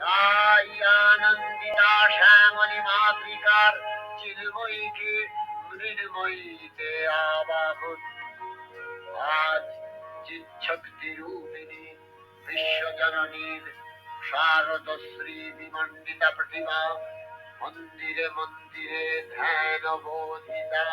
তাই আনন্দিতা শ্যামণী মাতৃকার চিলময়ীকে মৃন্ময়ীতে আবাহন আজ চিচ্ছক্তি রূপিণী বিশ্বজননীর শারদশ্রী বিমণ্ডিতা প্রতিমা মন্দিরে মন্দিরে ধ্যান বোধিতা